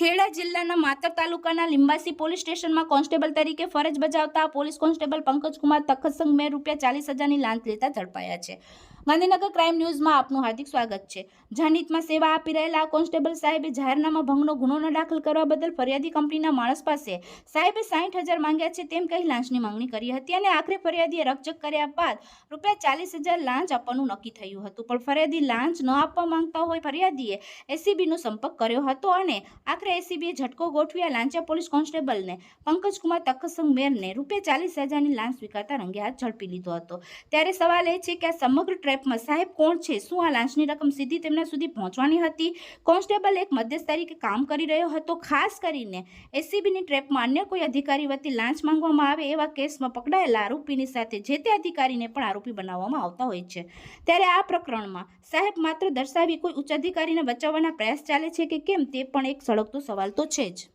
ખેડા જિલ્લાના માતર તાલુકાના લિંબાસી પોલીસ સ્ટેશનમાં કોન્સ્ટેબલ તરીકે ફરજ બજાવતા પોલીસ કોન્સ્ટેબલ પંકજકુમાર તખતસંગ મેં રૂપિયા ચાલીસ હજારની લાંચ લેતા ઝડપાયા છે. ગાંધીનગર ક્રાઇમ ન્યૂઝમાં આપનું હાર્દિક સ્વાગત છે. જાનહિતમાં સેવા આપી રહેલા કોન્સ્ટેબલ સાહેબે જાહેરનામા ભંગનો ગુનો ન દાખલ કરવા બદલ ફરિયાદી કંપનીના માણસ પાસે સાહેબે સાઠ હજાર માંગ્યા છે તેમ કહી લાંચની માંગણી કરી હતી અને આખરે ફરિયાદીએ રકજક કર્યા બાદ રૂપિયા ચાલીસ હજાર લાંચ આપવાનું નક્કી થયું હતું. પણ ફરિયાદી લાંચ ન આપવા માંગતા હોય ફરિયાદીએ એસીબીનો સંપર્ક કર્યો હતો અને આખરે એસીબીએ ઝટકો ગોઠવ્યા લાંચા પોલીસ કોન્સ્ટેબલને પંકજકુમાર તકસંગ મેરને રૂપિયા ચાલીસ હજારની લાંચ સ્વીકારતા રંગે હાથ ઝડપી લીધો હતો. ત્યારે સવાલ એ છે કે આ સમગ્ર ટ્રેપમાં સાહેબ કોણ છે? શું આ લાંચની રકમ સીધી તેમના સુધી પહોંચવાની હતી? કોન્સ્ટેબલ એક મધ્યસ્થ તરીકે કામ કરી રહ્યો હતો. ખાસ કરીને એસીબીની ટ્રેપમાં અન્ય કોઈ અધિકારી વતી લાંચ માંગવામાં આવે એવા કેસમાં પકડાયેલા આરોપીની સાથે જે તે અધિકારીને પણ આરોપી બનાવવામાં આવતા હોય છે. ત્યારે આ પ્રકરણમાં સાહેબ માત્ર દર્શાવી કોઈ ઉચ્ચ અધિકારીને બચાવવાના પ્રયાસ ચાલે છે કે કેમ તે પણ એક સળગતો સવાલ તો છે જ.